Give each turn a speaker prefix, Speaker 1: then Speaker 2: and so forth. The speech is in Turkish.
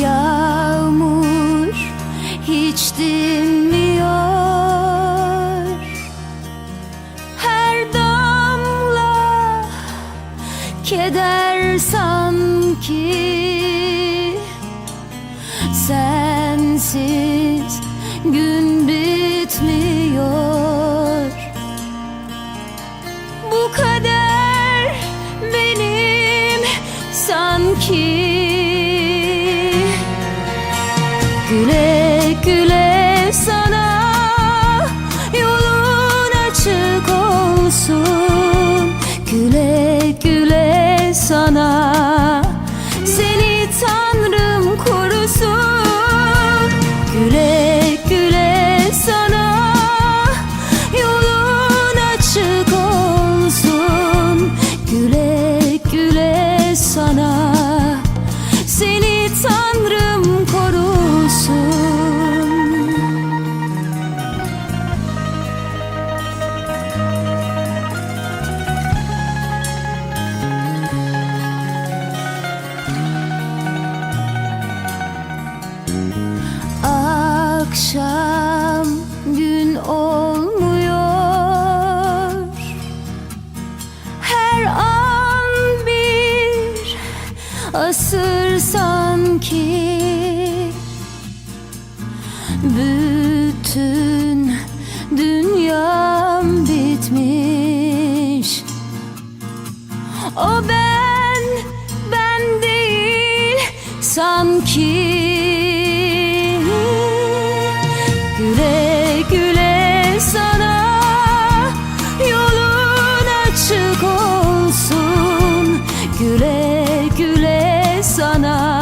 Speaker 1: Yağmur hiç dinmiyor. Her damla keder sanki. Sensiz gün bitmiyor Güle güle sana. Seni Tanrım Akşam gün olmuyor. Her an bir asır sanki. Bütün dünyam bitmiş. O ben, ben değil sanki Güle güle sana Yolun açık olsun. Güle güle sana.